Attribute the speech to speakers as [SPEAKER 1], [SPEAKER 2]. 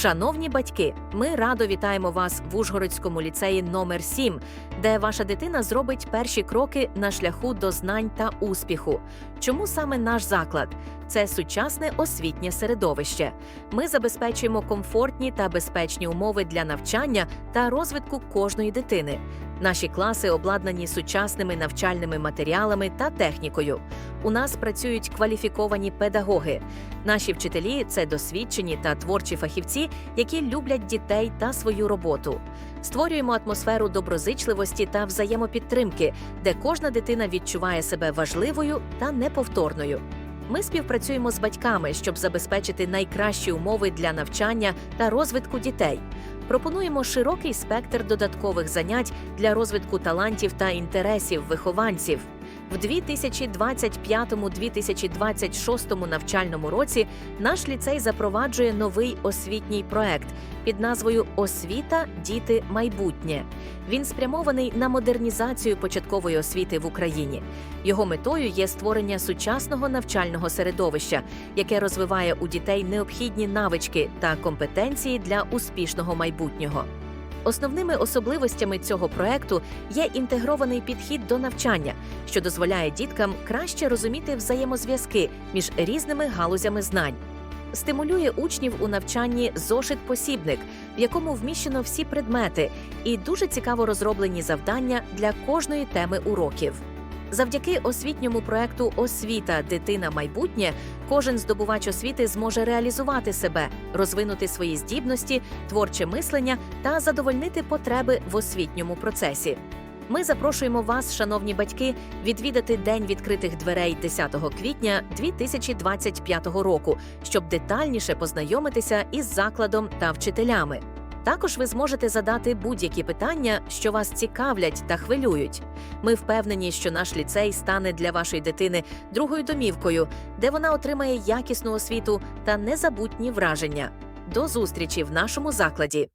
[SPEAKER 1] Шановні батьки, ми радо вітаємо вас в Ужгородському ліцеї номер 7 де ваша дитина зробить перші кроки на шляху до знань та успіху. Чому саме наш заклад? Це сучасне освітнє середовище. Ми забезпечуємо комфортні та безпечні умови для навчання та розвитку кожної дитини. Наші класи обладнані сучасними навчальними матеріалами та технікою. У нас працюють кваліфіковані педагоги. Наші вчителі це досвідчені та творчі фахівці, які люблять дітей та свою роботу. Створюємо атмосферу доброзичливості та взаємопідтримки, де кожна дитина відчуває себе важливою та неповторною. Ми співпрацюємо з батьками, щоб забезпечити найкращі умови для навчання та розвитку дітей. Пропонуємо широкий спектр додаткових занять для розвитку талантів та інтересів вихованців. В 2025-2026 навчальному році наш ліцей запроваджує новий освітній проект під назвою Освіта, діти, майбутнє. Він спрямований на модернізацію початкової освіти в Україні. Його метою є створення сучасного навчального середовища, яке розвиває у дітей необхідні навички та компетенції для успішного майбутнього. Основними особливостями цього проекту є інтегрований підхід до навчання, що дозволяє діткам краще розуміти взаємозв'язки між різними галузями знань. Стимулює учнів у навчанні зошит-посібник, в якому вміщено всі предмети, і дуже цікаво розроблені завдання для кожної теми уроків. Завдяки освітньому проекту Освіта, дитина, майбутнє кожен здобувач освіти зможе реалізувати себе, розвинути свої здібності, творче мислення та задовольнити потреби в освітньому процесі. Ми запрошуємо вас, шановні батьки, відвідати День відкритих дверей 10 квітня 2025 року, щоб детальніше познайомитися із закладом та вчителями. Також ви зможете задати будь-які питання, що вас цікавлять та хвилюють. Ми впевнені, що наш ліцей стане для вашої дитини другою домівкою, де вона отримає якісну освіту та незабутні враження. До зустрічі в нашому закладі.